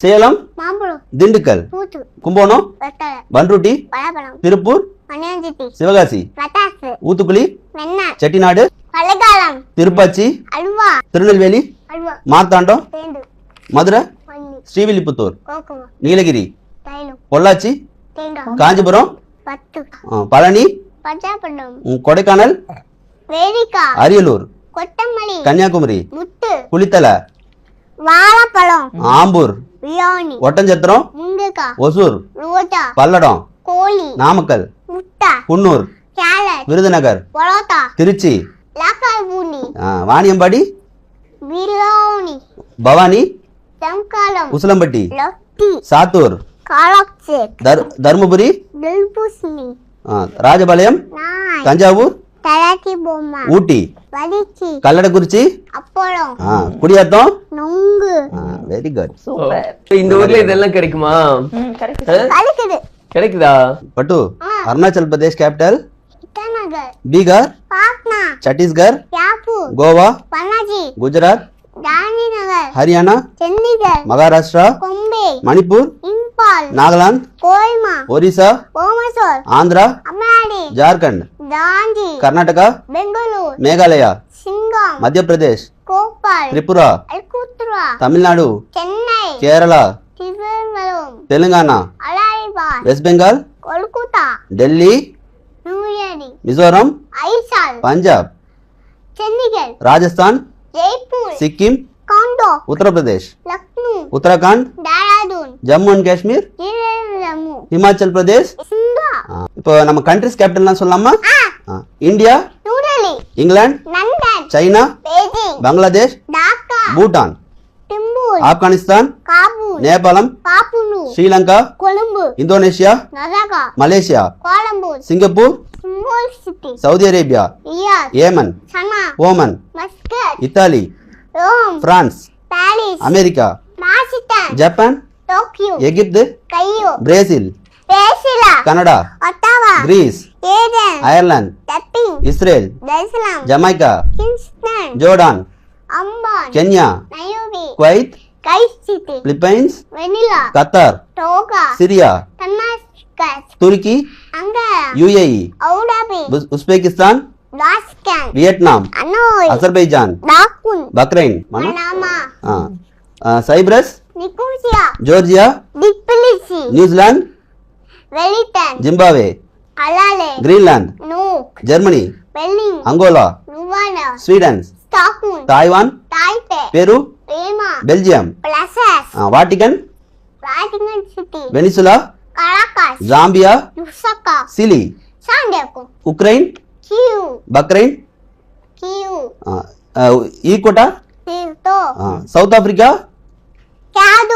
சேலம் திண்டுக்கல் வெத்தலை பன்ருட்டி திருப்பூர் சிவகாசி ஊத்துக்குளி செட்டிநாடு திருப்பாச்சி திருநெல்வேலி மார்த்தாண்டம் தேண்டு மதுரை ஸ்ரீவில்லிபுத்தூர் நீலகிரி பொள்ளாச்சி காஞ்சிபுரம் பழனி கொடைக்கானல் அரியலூர் கன்னியாகுமரி குளித்தலை ஆம்பூர் பிரியாணி. ஒட்டஞ்சத்திரம் ஒசூர் பல்லடம் நாமக்கல் முட்டை குன்னூர் விருதுநகர் திருச்சி வாணியம்பாடி பவானி உசிலம்பட்டி லொட்டி சாத்தூர் தருமபுரி ராஜபாளையம் தஞ்சாவூர் ஊட்டி கல்லடக்குறிச்சி குடியாத்தம் நொங்கு வெரி குட் இந்த ஊர்ல இதெல்லாம் கிடைக்குமா? கிடைக்குதா. பட்டு. அருணாச்சல் பிரதேஷ் கேபிட்டல் பீகார்? பாட்னா. சத்தீஸ்கர்? கோவா? பனாஜி. குஜராத்? ஹரியானா? சண்டிகர். மகாராஷ்டிரா? மணிப்பூர்? இம்பால். நாகாலாந்து? கோய்மா ஒரிசா? ஆந்திரா? ஜார்க்கண்ட்? கர்நாடகா? பெங்களூர். மேகாலயா? சிங்கம் மத்திய Pradesh Gopal Tripura அல்குத்ரா Tamil Nadu Chennai Kerala Tiruvallur Telangana அலாரிபால் west Bengal Kolkata Delhi நியூயரி Mizoram Aizawl Punjab Chandigarh Rajasthan Jaipur Sikkim condo Uttar Pradesh Lucknow Uttarakhand Dehradun Jammu and Kashmir Jammu Himachal Pradesh சிங்கா ஆ, இப்போ நம்ம கண்ட்ரிஸ் கேபிட்டல்லாம் சொல்லலாமா ஆ, இந்தியா பெய்ஜிங் பங்களாதேஷ் டாக்கா பூட்டான் ஆப்கானிஸ்தான் நேபாளம் Sri Lanka Colombo Indonesia Malaysia Singapore Saudi Arabia Yemen Oman Italy France America Japan Egypt Brazil Canada Greece Ireland Israel Jamaica Jordan Kenya Kuwait Philippines Qatar Syria Turkey UAE Uzbekistan Vietnam Azerbaijan Bahrain Cyprus Georgia New Zealand Zimbabwe Greenland Germany Angola Sweden Taiwan Peru Belgium Vatican Venezuela Zambia Chile Ukraine Bahrain Ecuador Africa காது